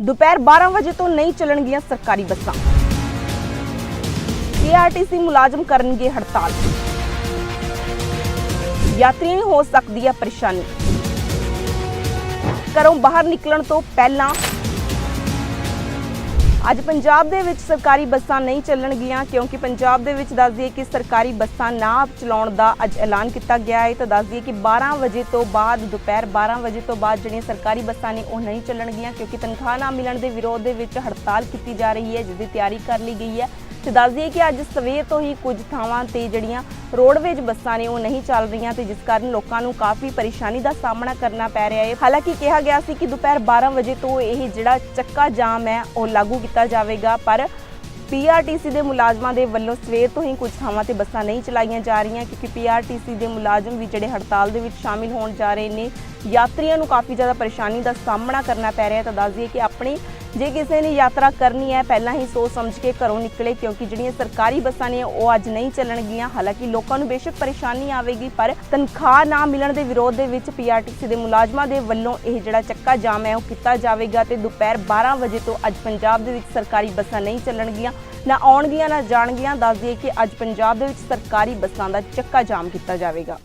ਦੁਪਹਿਰ 12 ਵਜੇ ਤੋਂ ਨਹੀਂ ਚੱਲਣਗੀਆਂ ਸਰਕਾਰੀ ਬੱਸਾਂ। ਪੀਆਰਟੀਸੀ ਮੁਲਾਜ਼ਮ ਕਰਨਗੇ ਹੜਤਾਲ। ਯਾਤਰੀਆਂ ਨੂੰ ਹੋ ਸਕਦੀ ਹੈ ਪਰੇਸ਼ਾਨੀ। ਘਰੋਂ ਬਾਹਰ ਨਿਕਲਣ ਤੋਂ ਪਹਿਲਾਂ ਅੱਜ ਪੰਜਾਬ ਦੇ ਵਿੱਚ ਸਰਕਾਰੀ ਬੱਸਾਂ ਨਹੀਂ ਚੱਲਣਗੀਆਂ ਕਿਉਂਕਿ ਪੰਜਾਬ ਦੇ ਵਿੱਚ ਦੱਸ ਦਈਏ ਕਿ ਸਰਕਾਰੀ ਬੱਸਾਂ ਨਾ ਚਲਾਉਣ ਦਾ ਅੱਜ ਐਲਾਨ ਕੀਤਾ ਗਿਆ ਹੈ। ਤਾਂ ਦੱਸ ਦਈਏ ਕਿ 12 ਵਜੇ ਤੋਂ ਬਾਅਦ ਦੁਪਹਿਰ 12 ਵਜੇ ਤੋਂ ਬਾਅਦ ਜਿਹੜੀਆਂ ਸਰਕਾਰੀ ਬੱਸਾਂ ਨੇ ਉਹ ਨਹੀਂ ਚੱਲਣਗੀਆਂ ਕਿਉਂਕਿ ਤਨਖਾਹ ਨਾ ਮਿਲਣ ਦੇ ਵਿਰੋਧ ਦੇ ਵਿੱਚ ਹੜਤਾਲ ਕੀਤੀ ਜਾ ਰਹੀ ਹੈ, ਜਿਸ ਦੀ ਤਿਆਰੀ ਕਰ ਲਈ ਗਈ ਹੈ। ਤੇ ਦੱਸ ਦਈਏ ਕਿ ਅੱਜ ਸਵੇਰ ਤੋਂ ਹੀ ਕੁਝ ਥਾਵਾਂ ਤੇ ਜਿਹੜੀਆਂ ਰੋਡਵੇਜ ਬੱਸਾਂ ਨੇ ਉਹ ਨਹੀਂ ਚੱਲ ਰਹੀਆਂ ਤੇ ਜਿਸ ਕਾਰਨ ਲੋਕਾਂ ਨੂੰ ਕਾਫੀ ਪਰੇਸ਼ਾਨੀ ਦਾ ਸਾਹਮਣਾ ਕਰਨਾ ਪੈ ਰਿਹਾ ਹੈ। ਹਾਲਾਂਕਿ ਕਿਹਾ ਗਿਆ ਸੀ ਕਿ ਦੁਪਹਿਰ 12 ਵਜੇ ਤੋਂ ਇਹ ਜਿਹੜਾ ਚੱਕਾ ਜਾਮ ਹੈ, ਉਹ ਲਾਗੂ ਕੀਤਾ ਜਾਵੇਗਾ, ਪਰ ਪੀਆਰਟੀਸੀ ਦੇ ਮੁਲਾਜ਼ਮਾਂ ਦੇ ਵੱਲੋਂ ਸਵੇਰ ਤੋਂ ਹੀ ਕੁਝ ਥਾਵਾਂ ਤੇ ਬੱਸਾਂ ਨਹੀਂ ਚਲਾਈਆਂ ਜਾ ਰਹੀਆਂ ਕਿਉਂਕਿ ਪੀਆਰਟੀਸੀ ਦੇ ਮੁਲਾਜ਼ਮ ਵੀ ਜਿਹੜੇ ਹੜਤਾਲ ਦੇ ਵਿੱਚ ਸ਼ਾਮਿਲ ਹੋਣ ਜਾ ਰਹੇ ਨੇ, ਯਾਤਰੀਆਂ ਨੂੰ ਕਾਫੀ ਜ਼ਿਆਦਾ ਪਰੇਸ਼ਾਨੀ ਦਾ ਸਾਹਮਣਾ ਕਰਨਾ ਪੈ ਰਿਹਾ ਤਾਂ ਦੱਸ ਦਈਏ ਕਿ ਆਪਣੀ ਜੇ ਕਿਸੇ ਨੇ ਯਾਤਰਾ ਕਰਨੀ ਹੈ, ਪਹਿਲਾਂ ਹੀ ਸੋਚ ਸਮਝ ਕੇ ਘਰੋਂ ਨਿਕਲੇ, ਕਿਉਂਕਿ ਜਿਹੜੀਆਂ ਸਰਕਾਰੀ ਬੱਸਾਂ ਨੇ, ਉਹ ਅੱਜ ਨਹੀਂ ਚੱਲਣਗੀਆਂ। ਹਾਲਾਂਕਿ ਲੋਕਾਂ ਨੂੰ ਬੇਸ਼ੱਕ ਪਰੇਸ਼ਾਨੀ ਆਵੇਗੀ, ਪਰ ਤਨਖਾਹ ਨਾ ਮਿਲਣ ਦੇ ਵਿਰੋਧ ਦੇ ਵਿੱਚ ਪੀਆਰਟੀਸੀ ਦੇ ਮੁਲਾਜ਼ਮਾਂ ਦੇ ਵੱਲੋਂ ਇਹ ਜਿਹੜਾ ਚੱਕਾ ਜਾਮ ਹੈ, ਉਹ ਕੀਤਾ ਜਾਵੇਗਾ ਤੇ ਦੁਪਹਿਰ 12 ਵਜੇ ਤੋਂ ਅੱਜ ਪੰਜਾਬ ਦੇ ਵਿੱਚ ਸਰਕਾਰੀ ਬੱਸਾਂ ਨਹੀਂ ਚੱਲਣਗੀਆਂ। ਨਾ ਆਉਣਗੀਆਂ, ਨਾ ਜਾਣਗੀਆਂ। ਦੱਸ ਦਈਏ ਕਿ ਅੱਜ ਪੰਜਾਬ ਦੇ ਵਿੱਚ ਸਰਕਾਰੀ ਬੱਸਾਂ ਦਾ ਚੱਕਾ ਜਾਮ ਕੀਤਾ ਜਾਵੇਗਾ।